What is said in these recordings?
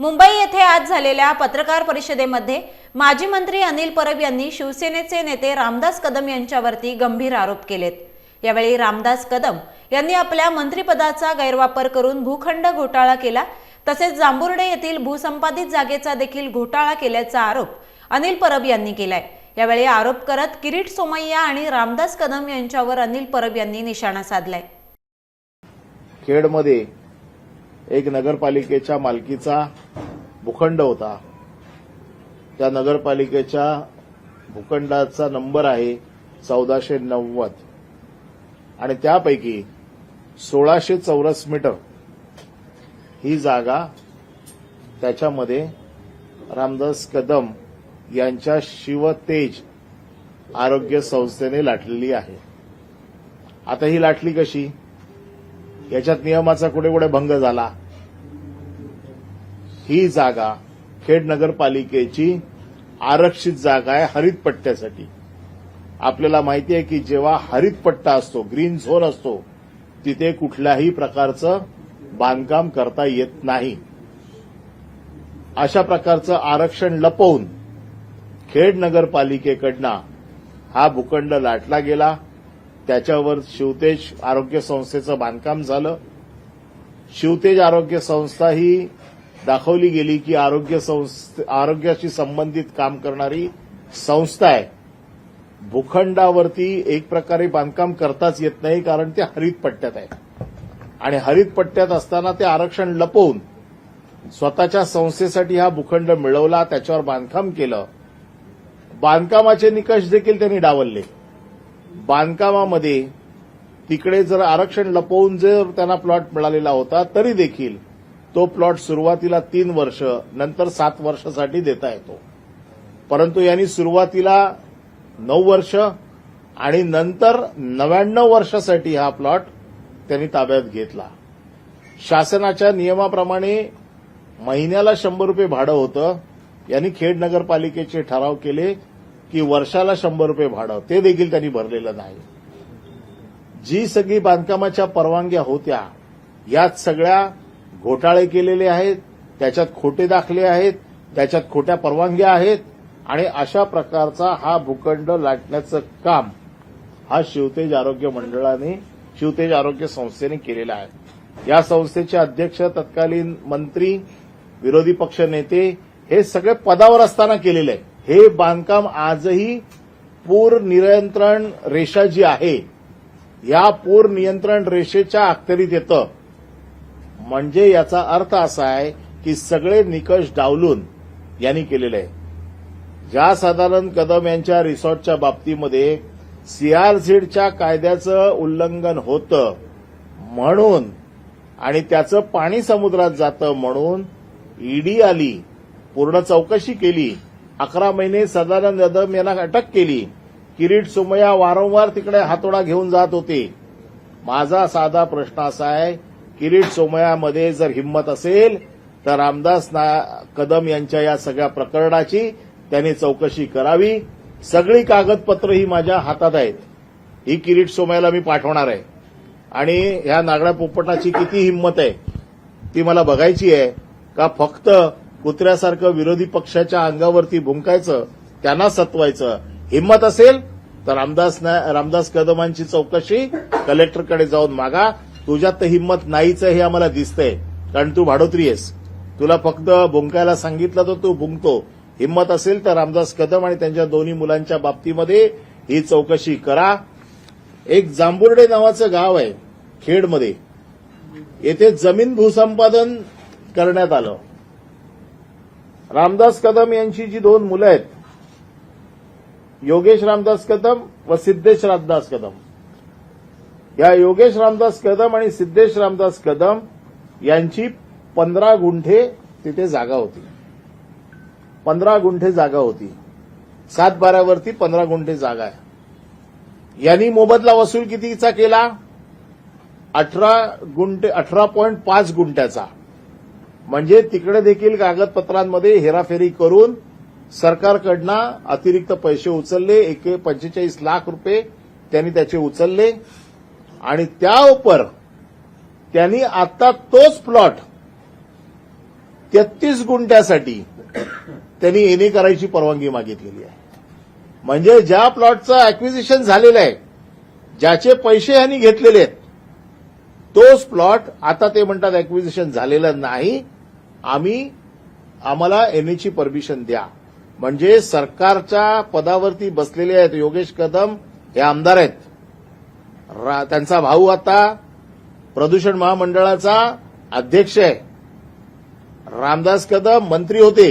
मुंबई येथे आज झालेल्या पत्रकार परिषदेमध्ये माजी मंत्री अनिल परब यांनी शिवसेनेचे नेते रामदास कदम यांच्यावरती गंभीर आरोप केलेत. यावेळी रामदास कदम यांनी आपल्या मंत्रिपदाचा गैरवापर करून भूखंड घोटाळा केला तसेच जांभुर्डे येथील भूसंपादित जागेचा देखील घोटाळा केल्याचा आरोप अनिल परब यांनी केलाय. यावेळी आरोप करत किरीट सोमय्या आणि रामदास कदम यांच्यावर अनिल परब यांनी निशाणा साधलाय. खेडमध्ये एक नगरपालिकेच्या मालकीचा भूखंड होता. त्या नगरपालिकेच्या भूखंडाचा नंबर आहे चौदाशे नव्वद. आणि त्यापैकी सोळाशे चौरस मीटर ही जागा त्याच्यामध्ये रामदास कदम यांच्या शिवतेज आरोग्य संस्थेने लाटलेली आहे. आता ही लाटली कशी? याच्यात नियमाचा कुठे कुठे भंग झाला? ही जागा खेड नगरपालिकेची आरक्षित जागा आहे हरित पट्ट्यासाठी. आपल्याला माहिती आहे की जेव्हा हरित पट्टा असतो ग्रीन झोन असतो तिथे कुठल्याही प्रकारचं बांधकाम करता येत नाही. अशा प्रकारचं आरक्षण लपवून खेड नगरपालिकेकडनं हा भूखंड लाटला गेला. त्याच्यावर शिवतेज आरोग्य संस्थेचं बांधकाम झालं. शिवतेज आरोग्य संस्था ही दाखवली गेली की आरोग्य आरोग्याशी संबंधित काम करणारी संस्था आहे. भूखंडावरती एक प्रकारे बांधकाम करताच येत नाही कारण ते हरित पट्ट्यात आहे आणि हरित पट्ट्यात असताना ते आरक्षण लपवून स्वतःच्या संस्थेसाठी हा भूखंड मिळवला त्याच्यावर बांधकाम केलं. बांधकामाचे निकष देखील त्यांनी डावलले. बांधकामामध्ये तिकडे जर आरक्षण लपवून जर त्यांना प्लॉट मिळालेला होता तरी देखील तो प्लॉट सुरुवातीला तीन वर्ष नंतर सात वर्षासाठी देता येतो. परंतु यांनी सुरुवातीला नऊ वर्ष आणि नंतर नव्याण्णव वर्षासाठी हा प्लॉट त्यांनी ताब्यात घेतला. शासनाच्या नियमाप्रमाणे महिन्याला शंभर रुपये भाडं होतं. यांनी खेड नगरपालिकेचे ठराव केले की वर्षाला शंभर रुपये भाडं. ते देखील त्यांनी भरलेलं नाही. जी सगळी बांधकामाच्या परवानग्या होत्या यात सगळ्या घोटाळे केलेले आहेत त्याच्यात खोटे दाखले आहेत त्याच्यात खोट्या परवानग्या आहेत आणि अशा प्रकारचा हा भूखंड लाटण्याचं काम हा शिवतेज आरोग्य मंडळाने शिवतेज आरोग्य संस्थेने केलेला आहे. या संस्थेचे अध्यक्ष तत्कालीन मंत्री विरोधी पक्ष नेते हे सगळे पदावर असताना केलेले आहे हे बांधकाम आजही पूर नियंत्रण रेषा जी आहे या पूर नियंत्रण रेषेच्या अखत्यारीत येतं. म्हणजे याचा अर्थ असा आहे की सगळे निकष डावलून यांनी केलेले आहे. ज्या साधारण कदम यांच्या रिसॉर्टच्या बाबतीमध्ये सीआरझेडच्या कायद्याचं उल्लंघन होतं म्हणून आणि त्याचं पाणी समुद्रात जातं म्हणून ईडी आली पूर्ण चौकशी केली अकरा महिने सदानंद कदम यांना अटक केली किरीट सोमय्या वारंवार तिकडे हातोडा घेऊन जात होते. माझा साधा प्रश्न असा आहे किरीट सोमयामध्ये जर हिंमत असेल तर रामदास ना- कदम यांच्या या सगळ्या प्रकरणाची त्यांनी चौकशी करावी. सगळी कागदपत्र ही माझ्या हातात आहेत. ही किरीट सोमयाला मी पाठवणार आहे. आणि ह्या नागड्या पोपटाची किती हिंमत आहे ती मला बघायची आहे. का फक्त कुत्र्यासारखं विरोधी पक्षाच्या अंगावरती भुंकायचं त्यांना सत्वायचं. हिंमत असेल तर रामदास ना- रामदास कदमांची चौकशी कलेक्टरकडे जाऊन मागा. तुझ्यात तर हिंमत नाहीच हे आम्हाला दिसतंय. कारण तू भाडोत्री आहेस. तुला फक्त भुंकायला सांगितलं तर तू भुंकतो हिंमत असेल तर रामदास कदम आणि त्यांच्या दोन्ही मुलांच्या बाबतीमध्ये ही चौकशी करा. एक जांभुर्डे नावाचं गाव आहे खेडमध्ये. येथे जमीन भूसंपादन करण्यात आलं. रामदास कदम यांची जी दोन मुलं आहेत योगेश रामदास कदम व सिद्धेश रामदास कदम. या योगेश रामदास कदम आणि सिद्धेश रामदास कदम यांची पंधरा गुंठे तिथे जागा होती. पंधरा गुंठे जागा होती. सात बारावरती पंधरा गुंठे जागा आहे. यांनी मोबदला वसूल कितीचा केला? अठरा गुंठे अठरा पॉईंट पाच गुंठ्याचा. म्हणजे तिकडे देखील कागदपत्रांमध्ये हेराफेरी करून सरकारकडनं अतिरिक्त पैसे उचलले. एक पंचेचाळीस लाख रुपये त्यांनी त्याचे उचलले. आणि त्या उपर त्यांनी आता तोच प्लॉट तेहतीस गुंठ्यासाठी त्यांनी एने करायची परवानगी मागितलेली आहे. म्हणजे ज्या प्लॉटचं अॅक्विजिशन झालेलं आहे ज्याचे पैसे यांनी घेतलेले आहेत तोच प्लॉट आता ते म्हणतात अॅक्विजिशन झालेलं नाही. आम्ही आम्हाला एनएची परमिशन द्या. म्हणजे सरकारच्या पदावरती बसलेले आहेत योगेश कदम हे आमदार आहेत. त्यांचा भाऊ आता प्रदूषण महामंडळाचा अध्यक्ष आहे. रामदास कदम मंत्री होते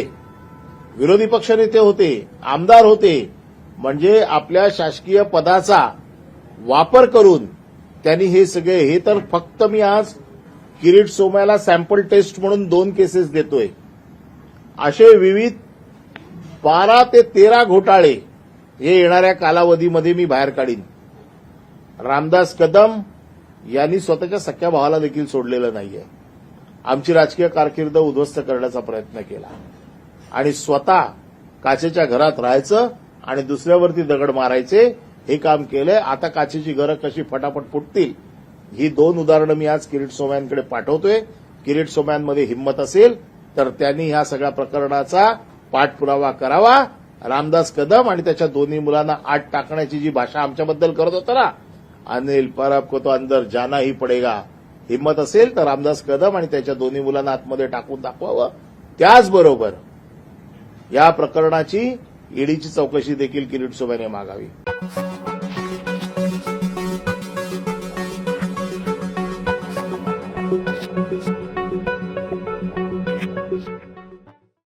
विरोधी पक्षनेते होते आमदार होते म्हणजे आपल्या शासकीय पदाचा वापर करून त्यांनी हे सगळे हे तर फक्त मी आज किरीट सोमयाला सॅम्पल टेस्ट म्हणून दोन केसेस देतोय. असे विविध बारा ते तेरा घोटाळे हे येणाऱ्या कालावधीमध्ये मी बाहेर काढीन. रामदास कदम यांनी स्वतःच्या सख्या भावाला देखील सोडलेलं नाहीये. आमची राजकीय कारकीर्द उद्ध्वस्त करण्याचा प्रयत्न केला. आणि स्वतः काचेच्या घरात राहायचं आणि दुसऱ्यावरती दगड मारायचे हे काम केलंय. आता काचेची घरं कशी फटाफट फुटतील ही दोन उदाहरणं मी आज किरीट सोमयांकडे पाठवतोय. किरीट सोमयांमध्ये हिंमत असेल तर त्यांनी ह्या सगळ्या प्रकरणाचा पाठपुरावा करावा. रामदास कदम आणि त्याच्या दोन्ही मुलांना आत टाकण्याची जी भाषा आमच्याबद्दल करत होता ना अनिल परब को तो अंदर जाना ही पडेगा। हिंमत असेल तर रामदास कदम आणि त्याच्या दोन्ही मुलांना आतमध्ये टाकून दाखवावं. त्याचबरोबर या प्रकरणाची ईडीची चौकशी देखील किरीट सोमयाने मागावी.